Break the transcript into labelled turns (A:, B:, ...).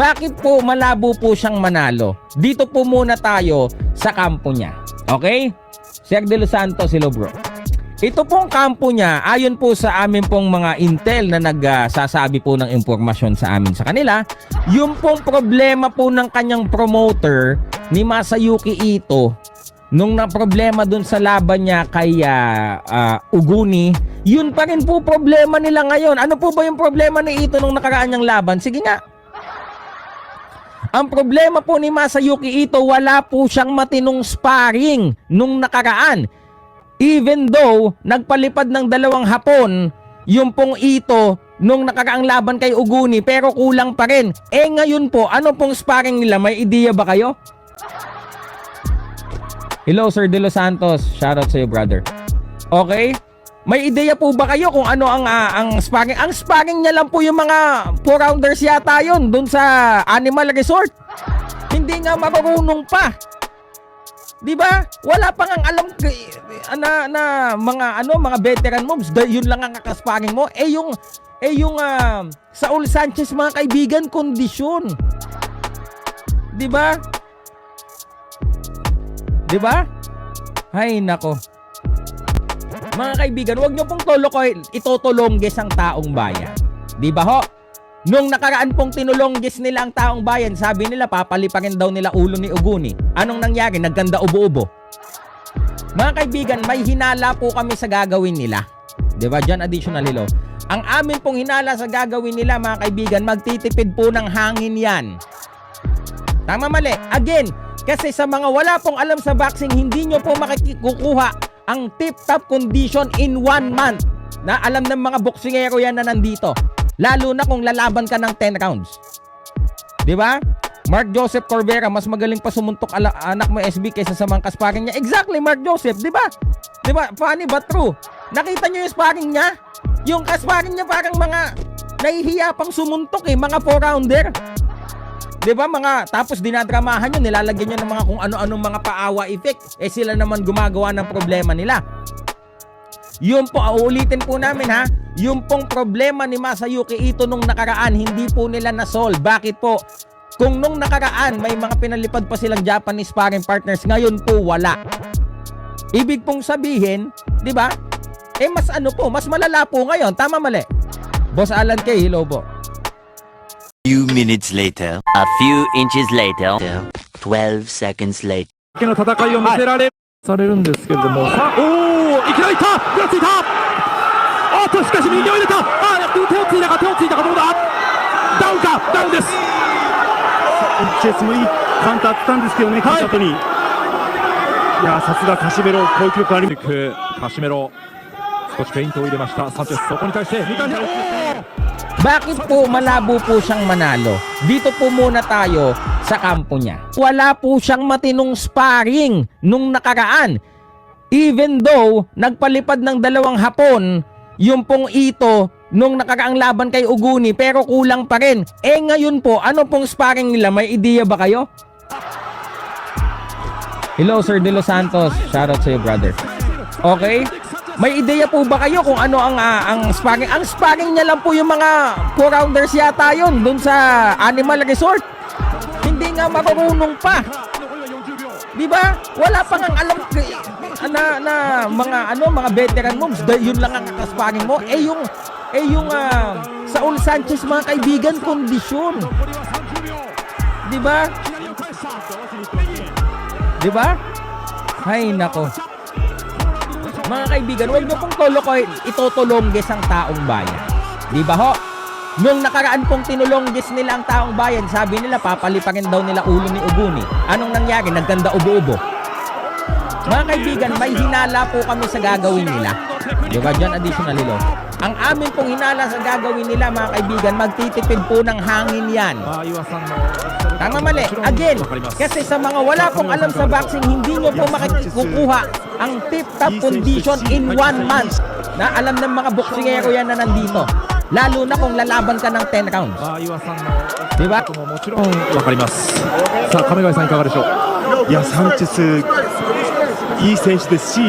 A: Bakit po malabo po siyang manalo? Dito po muna tayo sa kampo niya. Okay? Sir De Los Santos, hello bro. Ito pong kampo niya, ayon po sa amin pong mga intel na nagsasabi po ng impormasyon sa amin sa kanila, yung pong problema po ng kanyang promoter ni Masayuki Ito, nung na problema dun sa laban niya kay ah, ah, Uguni, yun pa rin po problema nila ngayon. Ano po ba yung problema ni Ito nung nakaraan niyang laban? Sige nga, ang problema po ni Masayuki Ito, wala po siyang matinong sparring nung nakaraan. Even though nagpalipad ng dalawang hapon, yung pong Ito nung nakaraang laban kay Uguni pero kulang pa rin. Eh ngayon po, ano pong sparring nila? May ideya ba kayo? Hello Sir De Los Santos, shoutout sa iyo brother. Okay? May ideya po ba kayo kung ano ang ah, ang sparring? Ang sparring niya lang po yung mga 4 rounders yata yon dun sa Animal Resort. Hindi nga marunong pa. 'Di ba? Wala pa ngang alam k- na, na mga ano, mga veteran. Da- Yun lang ang kakasparring mo. Eh yung eh yung ah, Saul Sanchez mga kaibigan kondisyon. 'Di ba? 'Di ba? Hay nako. Mga kaibigan, huwag nyo pong tolokoy, itotolongges ang taong bayan. Di ba ho? Nung nakaraan pong tinulongges nila ang taong bayan, sabi nila papaliparin daw nila ulo ni Uguni. Anong nangyari? Nagganda ubo-ubo. Mga kaibigan, may hinala po kami sa gagawin nila. Di ba? Diyan additional hello. Ang amin pong hinala sa gagawin nila, mga kaibigan, magtitipid po ng hangin yan. Tama mali. Again, kasi sa mga wala pong alam sa boxing, hindi nyo po makikukuha ang tip-top condition in one month. Na alam ng mga boksingero yan na nandito. Lalo na kung lalaban ka ng 10 rounds. Di ba? Mark Joseph Corbera, mas magaling pa sumuntok ala- anak mo SB kaysa sa mga kasparing niya. Exactly, Mark Joseph, di ba? Di ba? Funny but true. Nakita niyo yung sparring niya? Yung kasparing niya parang mga nahihiya pang sumuntok eh, mga 4-rounder. 'Di ba mga tapos dinadramahan yun, nilalagyan niya ng mga kung ano-anong mga paawa effect. Eh sila naman gumagawa ng problema nila. Yun po, uulitin po namin ha, yung pong problema ni Masayuki Ito nung nakaraan, hindi po nila na-solve. Bakit po? Kung nung nakaraan, may mga pinalipad pa silang Japanese sparring partners, ngayon po wala. Ibig pong sabihin, di ba? Eh mas ano po, mas malala po ngayon. Tama mali? Boss Alan K, hello po.
B: Few minutes later. A few inches later. 12 seconds later.
C: けの戦いを見せられ、されるんですけれども、さあ、おお、いきなりいった。手をついた。あっと、しかし右を入れた。あー、手をついたか、手をついたか、どうだ。ダウンか、ダウンです。チェスもいいカウンターあったんですけどね、はい、後に。いやーさすがカシメロ、こういう記録ありカシメロ、少しフェイントを入れました、サンチェス、そこに対して、三谷、おー
A: Bakit po malabo po siyang manalo? Dito po muna tayo sa kampo niya. Wala po siyang matinong sparring nung nakaraan. Even though nagpalipad ng dalawang hapon, yung pong ito nung nakaraang laban kay Uguni pero kulang pa rin. Eh ngayon po, ano pong sparring nila? May ideya ba kayo? Hello Sir De Los Santos, shoutout sa iyo brother. Okay? May ideya po ba kayo kung ano ang ah, ang sparring? Ang sparring niya lang po yung mga 4 rounders yata yun dun sa Animal Resort. Hindi nga marunong pa. 'Di ba? Wala pa ngang alam na, na mga ano mga veteran. Da- Yun lang ang kakasparring mo. Eh yung eh yung ah, Saul Sanchez mga kaibigan kondisyon. 'Di ba? 'Di ba? Hay nako. Mga kaibigan, well, ba pong tolo ko itotolongges ang taong bayan? Di ba ho? Nung nakaraan pong tinulongges nila ang taong bayan, sabi nila papalipangin daw nila ulo ni Uguni. Anong nangyari? Nagkanda ubo-ubo. Mga kaibigan, may hinala po kami sa gagawin nila. Di ba dyan additional ilo? Ang amin pong hinala sa gagawin nila, mga kaibigan, magtitipid po ng hangin yan. Tama mali. Again, kasi sa mga wala pong alam sa boxing, hindi nyo po makikukuha ang tip-top condition in one month. Na alam ng mga boksingero yan na nandito. Lalo na kung lalaban ka ng 10 rounds.
C: あー岩さんの
A: では
C: ことももちろんわかりますさあ亀貝さんいかがでしょう
D: いや、サンチェス、いい選手ですし、